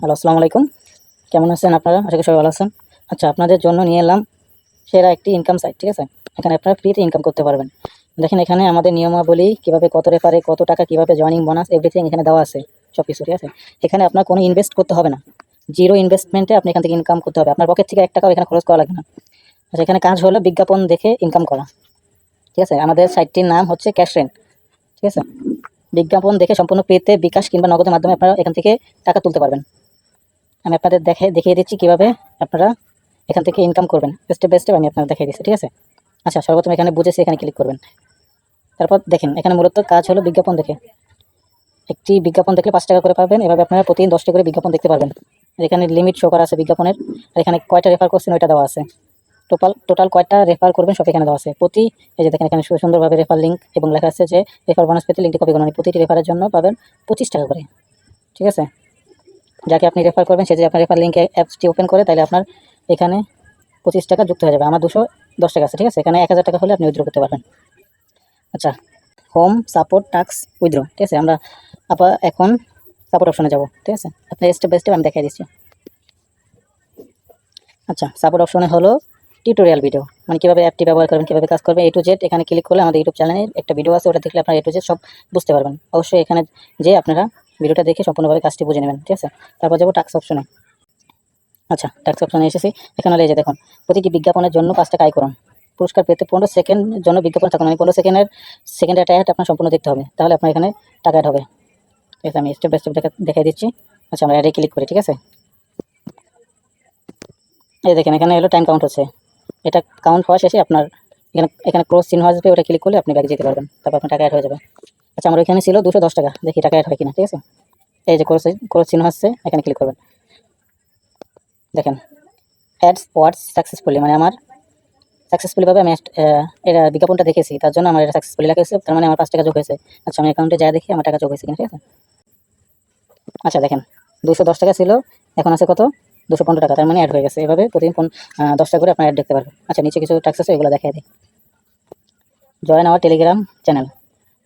Hello আসসালামু আলাইকুম কেমন আছেন আপনারা? আশা করি সবাই ভালো আছেন। আচ্ছা আপনাদের জন্য নিয়ে এলাম সেরা একটি ইনকাম সাইট ঠিক আছে? এখানে আপনারা ফ্রিতে ইনকাম করতে পারবেন। দেখেন এখানে আমাদের নিয়মাবলী, কীভাবে কত রেফারে কত টাকা, কীভাবে জয়েনিং বোনাস এভরিথিং এখানে দেওয়া আছে সব কিছু, ঠিক আছে? এখানে আপনার কোনো ইনভেস্ট করতে হবে না। জিরো ইনভেস্টমেন্টে আপনি এখান থেকে ইনকাম করতে হবে। আপনার পকেট থেকে এক টাকাও এখানে খরচ করা লাগবে না। আচ্ছা এখানে কাজ হলো বিজ্ঞাপন দেখে ইনকাম করা, ঠিক আছে? আমাদের সাইটটির নাম হচ্ছে ক্যাশ রেন্ট ঠিক আছে? বিজ্ঞাপন দেখে সম্পূর্ণ পেতে বিকাশ কিংবা নগদের মাধ্যমে আপনারা এখান থেকে টাকা তুলতে পারবেন। আমি আপনাদের দেখে, দেখিয়ে দিচ্ছি কীভাবে আপনারা এখান থেকে ইনকাম করবেন। স্টেপ বাই স্টেপ আমি আপনাদের দেখিয়ে দিচ্ছি, ঠিক আছে? আচ্ছা সর্বপ্রথম এখানে বুঝেছি এখানে ক্লিক করবেন। তারপর দেখেন, এখানে মূলত কাজ হলো বিজ্ঞাপন দেখে। একটি বিজ্ঞাপন দেখলে পাঁচ টাকা করে পাবেন, এভাবে আপনারা প্রতিদিন দশটা করে বিজ্ঞাপন দেখতে পারবেন। এখানে লিমিট শো করা আছে বিজ্ঞাপনের। আর এখানে কয়টা রেফার করছেন ওইটা দেওয়া আছে। টোটাল টোটাল কয়টা রেফার করবেন সব এখানে দেওয়া আছে। প্রতি, এই যে দেখেন, এখানে সুন্দরভাবে রেফার লিঙ্ক এবং লেখা আছে যে রেফার বোনাস পেতে লিঙ্কটি কপি করুন। প্রতিটি রেফারের জন্য পাবেন পঁচিশ টাকা করে, ঠিক আছে? যাকে আপনি রেফার করবেন, সে আপনার রেফার লিঙ্কে অ্যাপসটি ওপেন করে, তাহলে আপনার এখানে পঁচিশ টাকা যুক্ত হয়ে যাবে। আমার দুশো দশ টাকা আছে, ঠিক আছে? এখানে এক হাজার টাকা হলে আপনি উইথড্র করতে পারবেন। আচ্ছা হোম সাপোর্ট টাক্স উইথড্র ঠিক আছে? আমরা আবার এখন সাপোর্ট অপশনে যাব, ঠিক আছে? আপনি স্টেপ বাই স্টেপ আমি দেখাই দিচ্ছি। আচ্ছা সাপোর্ট অপশনে হলো টিউটোরিয়াল ভিডিও মানে কীভাবে অ্যাপটি ব্যবহার করবেন, কীভাবে কাজ করবেন এ টু জেড এখানে ক্লিক করলে আমাদের ইউটিউব চ্যানেলে একটা ভিডিও আছে, ওটা দেখলে আপনারা এ টু জেড সব বুঝতে পারবেন। অবশ্যই এখানে যে আপনারা ভিডিওটা দেখে সম্পূর্ণভাবে কাজটি বুঝে নেবেন, ঠিক আছে? তারপর যাব টাক্স অপশনে আচ্ছা ট্যাক্স অপশনে এসেছি। এখানে এই দেখুন প্রতিটি বিজ্ঞাপনের জন্য পাঁচ টাকা আয় করুন। পুরস্কার পেতে পনেরো সেকেন্ড জন্য বিজ্ঞাপন থাকুন। মানে পনেরো সেকেন্ডের সেকেন্ডের একটা অ্যাড আপনার সম্পূর্ণ দেখতে হবে। তাহলে আপনার এখানে টাকা অ্যাড হবে। ঠিক আছে, আমি স্টেপ বাই স্টেপ দেখা, দেখাই দিচ্ছি। আচ্ছা আমরা অ্যাডে ক্লিক করি, ঠিক আছে? এই দেখেন, এখানে হলো টাইম কাউন্ট হচ্ছে। এটা কাউন্ট হওয়া শেষে আপনার এখানে এখানে ক্রস চিহ্ন আসবে, ওটা ক্লিক করলে আপনি ব্যাগে যেতে পারবেন। তারপর আপনার টাকা অ্যাড হয়ে যাবে। আচ্ছা আমার এখানে ছিল দুশো দশ টাকা। দেখি টাকা অ্যাড হয় কিনা ঠিক আছে? এই যে ক্রস ক্রস চিহ্ন আসছে এখানে ক্লিক করবেন। দেখেন অ্যাডস ওয়ার্ডস সাকসেসফুলি মানে আমার সাকসেসফুলিভাবে আমি এটা বিজ্ঞাপনটা দেখেছি তার জন্য আমার এটা সাকসেসফুলি লেখা তার মানে আমার পাঁচ টাকা যোগ হয়েছে। আচ্ছা আমি অ্যাকাউন্টে যা দেখি আমার টাকা যোগ হয়েছে কিনা ঠিক আছে? আচ্ছা দেখেন দুশো দশ টাকা ছিল এখন আছে কত? দুশো পনেরো টাকা তার মানে অ্যাড হয়ে গেছে। এভাবে প্রতিদিন পন- আহ, দশ টাকা করে আপনার অ্যাড দেখতে পারবেন। আচ্ছা নিচে কিছু ট্যাক্স আছে এগুলো দেখাই দিই। জয়েন আওয়ার টেলিগ্রাম চ্যানেল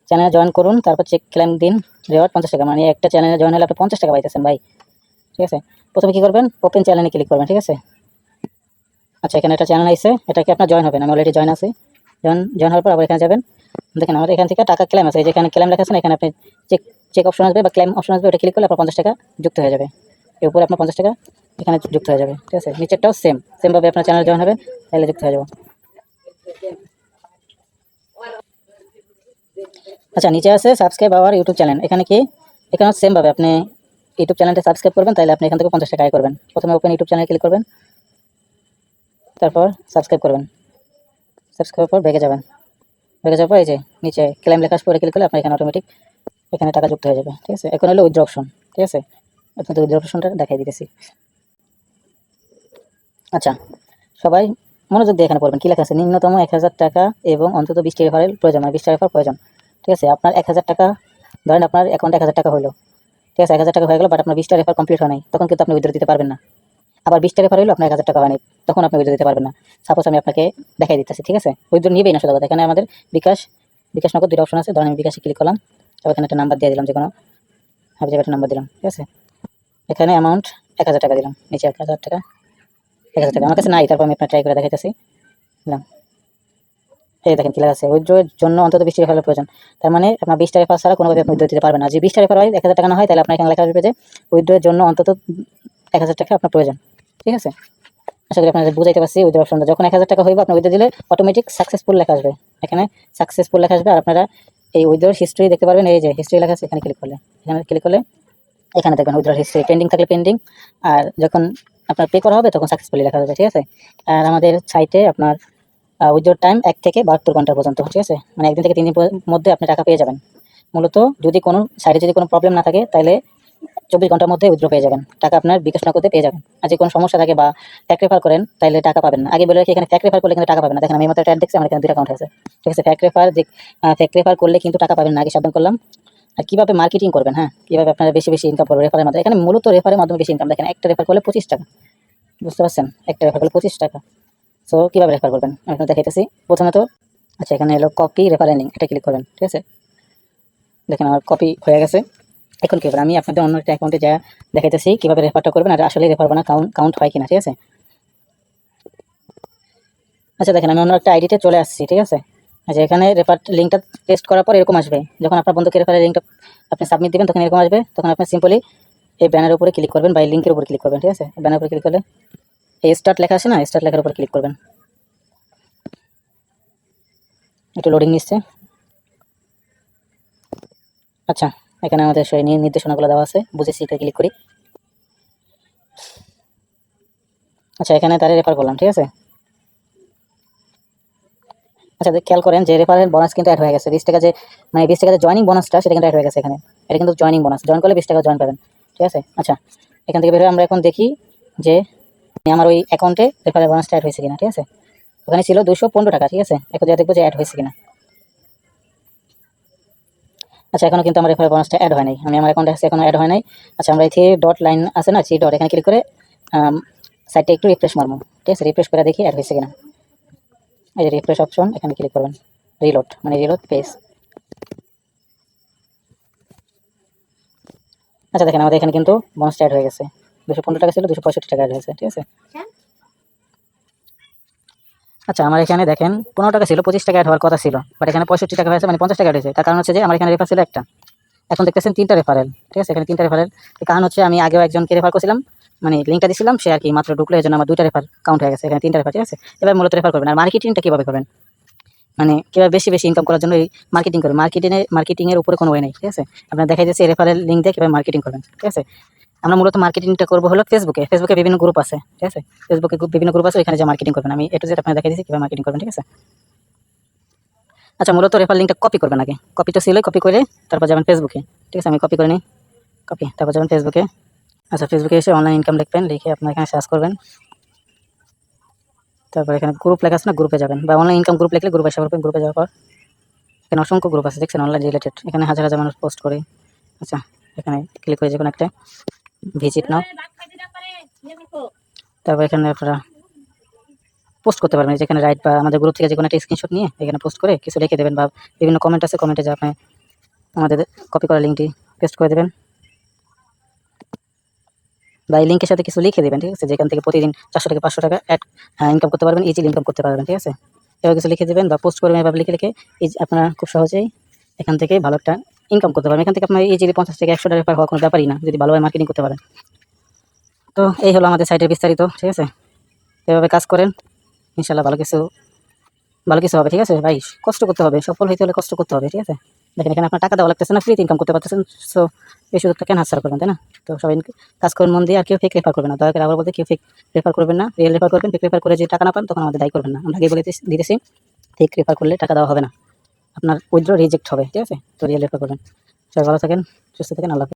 চ্যানেলে জয়েন করুন, তারপর চেক ক্লেম দিন রেওয়ার্ড পঞ্চাশ টাকা। মানে একটা চ্যানেলে জয়েন হলে আপনি পঞ্চাশ টাকা পাইতেছেন ভাই। ঠিক আছে? প্রথমে কী করবেন? ওপেন চ্যানেলে ক্লিক করবেন, ঠিক আছে? আচ্ছা এখানে একটা চ্যানেল আছে এটাকে আপনার জয়েন হবেন আমি অলরেডি জয়েন আছি। জয়েন জয়েন হওয়ার পর আবার এখানে যাবেন। দেখেন, আমাদের এখান থেকে টাকা ক্লেম আছে যেখানে ক্লেম লেখা আছে এখানে আপনি চেক চেক অপশন আসবে বা ক্লেম অপশন আসবে, ওটা ক্লিক করলে আপনার পঞ্চাশ টাকা যুক্ত হয়ে যাবে। এর উপরে আপনার পঞ্চাশ টাকা এখানে যুক্ত হয়ে যাবে, ঠিক আছে? নিচেরটাও সেম সেমভাবে আপনার চ্যানেল জয়েন হবে, তাহলে যুক্ত হয়ে যাবে। আচ্ছা নিচে আছে সাবস্ক্রাইব আওয়ার ইউটিউব চ্যানেল এখানে কি? এখানে সেমভাবে আপনি ইউটিউব চ্যানেলটা সাবস্ক্রাইব করবেন তাহলে আপনি এখান থেকে পঞ্চাশ টাকা করবেন। প্রথমে ওপেন ইউটিউব চ্যানেল ক্লিক করবেন, তারপর সাবস্ক্রাইব করবেন। সাবস্ক্রাইব পর বেগে যাবেন। বেগে যাওয়ার পর এই যে নিচে ক্লেম লেখা পরে ক্লিক করলে আপনার এখানে অটোমেটিক এখানে টাকা যুক্ত হয়ে যাবে, ঠিক আছে? এখন হলো উইথড্র অপশন ঠিক আছে? আপনাদের উইথড্র অপশনটা দেখাই দিতেছি। আচ্ছা সবাই মনোযোগ দিয়ে এখানে পড়বেন। কী লেখা আছে? নিম্নতম এক হাজার টাকা এবং অন্তত বিশটি রেফারের প্রয়োজন মানে বিশটা রেফার প্রয়োজন। ঠিক আছে, আপনার এক হাজার টাকা, ধরেন আপনার অ্যাকাউন্টে এক হাজার টাকা হলো ঠিক আছে, এক হাজার টাকা হয়ে গেলো বাট আপনার বিশটা রেফার কমপ্লিট হয় নাই। তখন কিন্তু আপনি উইথড্র দিতে পারবেন না। আবার বিশটা রেফার হলো আপনার এক হাজার টাকা হয়নি তখন আপনি উইথড্র দিতে পারবেন না। সাপোজ আমি আপনাকে দেখাই দিতেছি, ঠিক আছে? উইথড্র নিবেই না কথা এখানে আমাদের বিকাশ বিকাশ নগদ দুটো অপশন আছে। ধরেন আমি বিকাশে ক্লিক করলাম, তারপর এখানে একটা নাম্বার দিয়ে দিলাম যে কোনো হাবি একটা নাম্বার দিলাম, ঠিক আছে? এখানে অ্যামাউন্ট এক হাজার টাকা দিলাম, নিচে এক হাজার টাকা। এক হাজার টাকা আমার কাছে নাই, তারপর আমি আপনার ট্রাই করে দেখাইতেছি। দিলাম এই দেখেন কি আছে। উইথড্রয়ের জন্য অন্তত বিশটি রেফারের প্রয়োজন। তার মানে আপনার বিশটা রেফার ছাড়া কোনোভাবে আপনি দিতে পারবেন না। যে বিশটা রেফার হয়, এক হাজার টাকা না হয়, তাহলে আপনার এখানে লেখা আসবে যে উইথড্রয়ের জন্য অন্তত এক হাজার টাকা আপনার প্রয়োজন। ঠিক আছে? আশা করি আপনাদের বুঝাইতে পারছি উইথড্র অপশনটা যখন এক হাজার টাকা হইবে, আপনার উইথড্র দিলে অটোমেটিক সাকসেসফুল লেখা আসবে। এখানে সাকসেসফুল লেখা আসবে। আর আপনারা এই উইথড্রোর হিস্ট্রি দেখতে পারবেন। এই যে হিস্ট্রি লেখা আছে, এখানে ক্লিক করলে। এখানে ক্লিক করলে, এখানে দেখবেন উইথড্রোর হিস্ট্রি পেন্ডিং থাকলে পেন্ডিং আর যখন আপনার পে করা হবে, তখন সাকসেসফুলি লেখা হবে ঠিক আছে? আর আমাদের সাইটে আপনার উইথড্রোর টাইম এক থেকে বাহাত্তর ঘণ্টা পর্যন্ত, ঠিক আছে? মানে একদিন থেকে তিন দিন মধ্যে আপনি টাকা পেয়ে যাবেন। মূলত যদি কোনো সাইডে যদি কোনো প্রবলেম না থাকে, তাহলে চব্বিশ ঘণ্টার মধ্যে উইথড্র পেয়ে যাবেন। টাকা আপনার বিকাশ না করতে পেয়ে যাবেন। আর যদি কোনো সমস্যা থাকে বা ফ্যাক রেফার করেন তাহলে টাকা পাবেন না। আগে বলে রাখি, এখানে ফ্যাক রেফার করলে কিন্তু টাকা পাবেন না। দেখেন, আমি মাত্র অ্যাড দেখছি, আমার এখানে দুটো অ্যাকাউন্ট আছে। ঠিক আছে ফ্যাক রেফার যে ফ্যাক রেফার করলে কিন্তু টাকা পাবেন না। আগে সাবধান করলাম। আর কীভাবে মার্কেটিং করবেন হ্যাঁ? কীভাবে আপনারা বেশি বেশি ইনকাম করবেন রেফারের মাধ্যমে? এখানে মূলত রেফারের মাধ্যমে বেশি ইনকাম দেখেন, একটা রেফার করলে পঁচিশ টাকা। বুঝতে পারছেন? একটা রেফার করলে পঁচিশ টাকা। সো কীভাবে রেফার করবেন? আমি আপনাকে দেখাইতেছি। প্রথমত আচ্ছা এখানে এলো কপি রেফারেন্ডিং এটা ক্লিক করবেন, ঠিক আছে? দেখেন, আমার কপি হয়ে গেছে। এখন কী আমি আপনাদের অন্য একটা অ্যাকাউন্টে যা দেখাইতেছি, কীভাবে রেফারটা করবেন আর আসলে রেফার বানা কাউন্ট কাউন্ট হয় কিনা, ঠিক আছে? আচ্ছা দেখেন, আমি অন্য একটা আইডিতে চলে আসছি, ঠিক আছে? আচ্ছা এখানে রেফার লিঙ্কটা টেস্ট করার পর এরকম আসবে। যখন আপনার বন্ধুকে রেফারের লিঙ্কটা আপনি সাবমিট দিবেন, তখন এরকম আসবে। তখন আপনি সিম্পলি এই ব্যানারের উপরে ক্লিক করবেন বা এই লিঙ্কের উপরে ক্লিক করবেন, ঠিক আছে? ব্যানার উপরে ক্লিক করলে এই স্টার্ট লেখা আছে না স্টার্ট লেখার উপর ক্লিক করবেন। একটু লোডিং নিচ্ছে। আচ্ছা এখানে আমাদের সেই নির্দেশনাগুলো দেওয়া আছে। বুঝেছি, এটা ক্লিক করি। আচ্ছা এখানে তারে রেফার করলাম, ঠিক আছে? আচ্ছা খেয়াল করেন যে রেফারেল বোনাস কিন্তু অ্যাড হয়ে গেছে। বিশ টাকা যে মানে বিশ টাকা যে জয়নিং বোনাসটা সেটা কিন্তু অ্যাড হয়ে গেছে এখানে। এটা কিন্তু জয়নিং বোনাস জয়েন করলে বিশ টাকা জয়েন পাবেন। ঠিক আছে? আচ্ছা এখান থেকে বেরোয় আমরা এখন দেখি যে আমার ওই অ্যাকাউন্টে রেফারেল বোনাসটা অ্যাড হয়েছে কিনা, ঠিক আছে? ওখানে ছিল দুশো পনেরো টাকা, ঠিক আছে? এখন যা দেখব যে অ্যাড হয়েছে কিনা। আচ্ছা এখনও কিন্তু আমার রেফারেল বোনাসটা অ্যাড হয় নাই। আমি আমার অ্যাকাউন্টে আছে, এখনও অ্যাড হয় নাই। আচ্ছা আমরা এই ডট লাইন আছে না থ্রি ডট এখানে ক্লিক করে সাইটটা একটু রিফ্রেশ মারবো। ঠিক আছে? রিফ্রেশ করে দেখি অ্যাড হয়েছে কিনা। এই যে রিফ্রেশ অপশন এখানে ক্লিক করবেন। রিলোড মানে রিলোড পেজ আচ্ছা দেখেন, আমাদের এখানে কিন্তু বোনাসটা অ্যাড হয়ে গেছে। দুশো পনেরো টাকা ছিল, দুশো পঁয়ষট্টি টাকা অ্যাড হয়েছে, ঠিক আছে? আচ্ছা আমার এখানে দেখেন, পনেরো টাকা ছিল, পঁচিশ টাকা হওয়ার কথা ছিল। বাট এখানে পঁয়ষট্টি টাকা হয়েছে মানে পঞ্চাশ টাকা হয়েছে। তার কারণ হচ্ছে যে, আমার এখানে রেফার ছিল একটা। এখন দেখতেছেন তিনটা রেফারেল ঠিক আছে? এখানে তিনটা রেফারেল কারণ হচ্ছে, আমি আগেও একজনকে রেফার করেছিলাম। মানে লিঙ্কটা দিয়েছিলাম সে আর কি মাত্র ঢুকলে জন্য আমার দুইটা রেফার কাউন্ট হয়ে গেছে, এখানে তিনটা রেফার ঠিক আছে? এবার মূলত রেফার করবেন। আর মার্কেটিংটা কীভাবে করবেন? মানে কীভাবে বেশি বেশি ইনকাম করার জন্য এই মার্কেটিং করবেন? মার্কেটিংয়ে মার্কেটিংয়ের উপরে কোনো ওয়ে নেই, ঠিক আছে? আপনার দেখা যাচ্ছে রেফারেল লিঙ্ক দিয়ে কীভাবে মার্কেটিং করবেন, ঠিক আছে? আমরা মূলত মার্কেটিংটা করব হলো ফেসবুকে ফেসবুকে বিভিন্ন গ্রুপ আছে, ঠিক আছে? ফেসবুকে বিভিন্ন গ্রুপ আছে, ওইখানে যে মার্কেটিং করবেন। আমি এটা যেটা আপনার দেখা দিচ্ছি কীভাবে মার্কেটিং করবেন, ঠিক আছে? আচ্ছা মূলত রেফার লিঙ্কটা কপি করবেন আগে। কপি তো ছিল কপি করে তারপর যাবেন ফেসবুকে ঠিক আছে? আমি কপি করে নিই। কপি তারপর যাবেন ফেসবুকে আচ্ছা ফেসবুকে এসে অনলাইন ইনকাম লিখবেন লিখে আপনার এখানে সার্চ করবেন। তারপর এখানে গ্রুপ লেখা আছে না গ্রুপে যাবেন। বা অনলাইন ইনকাম গ্রুপ লিখলে গ্রুপে এসে করবেন গ্রুপে যাওয়ার পর এখানে অসংখ্য গ্রুপ আছে, দেখছেন? অনলাইন রিলেটেড এখানে হাজার হাজার মানুষ পোস্ট করে। আচ্ছা এখানে ক্লিক করে যে কোনো একটা। ভিজিট নাও। তারপর এখানে আপনারা পোস্ট করতে পারবেন, যেখানে রাইট বা আমাদের গ্রুপ থেকে যে কোনো একটা স্ক্রিনশট নিয়ে এখানে পোস্ট করে কিছু লিখে দেবেন বা বিভিন্ন কমেন্ট আছে কমেন্টে যে আপনি আমাদের কপি করা লিঙ্কটি পেস্ট করে দেবেন। বা এই লিঙ্কের সাথে কিছু লিখে দেবেন, ঠিক আছে? যেখান থেকে প্রতিদিন চারশো থেকে পাঁচশো টাকা অ্যাড ইনকাম করতে পারবেন ইজিলি ইনকাম করতে পারবেন, ঠিক আছে? এবার কিছু লিখে দেবেন বা পোস্ট করবেন এভাবে লিখে লিখে আপনারা খুব সহজেই এখান থেকে ভালো একটা ইনকাম করতে পারবেন। এখান থেকে আপনার ইজিলি পঞ্চাশ থেকে একশো টাকা হওয়ার কোনো ব্যাপারই না, যদি ভালোভাবে মার্কেটিং করতে পারেন। তো এই হলো আমাদের সাইটের বিস্তারিত, ঠিক আছে? এভাবে কাজ করেন ইনশাল্লাহ ভালো কিছু ভালো কিছু হবে, ঠিক আছে? ভাই, কষ্ট করতে হবে, সফল হইতে হলে কষ্ট করতে হবে, ঠিক আছে? দেখেন, এখানে আপনার টাকা দেওয়া লাগতেছে না ফ্রিতে ইনকাম করতে পারতেছেন সো এই সুযোগটা কেন হাতছাড়া করবেন, তাই না? তো সবাই কাজ করুন মন দিয়ে আর কেউ ফেক রেফার করবেন না। দয়া করে আবার বলতে কেউ ফেক রেফার করবেন না রিয়েল রেফার করবেন ফেক রেফার করে যে টাকা না পান, তখন আমাদের দায়ী করবেন না। আমরা আগে বলে দিতেছি- ফেক রেফার করলে টাকা দেওয়া হবে না। আপনার উইথড্র রিজেক্ট হবে, ঠিক আছে? তো রিয়েল রেফার করবেন। সবাই ভালো থাকেন, সুস্থ থাকেন, আল্লাহ।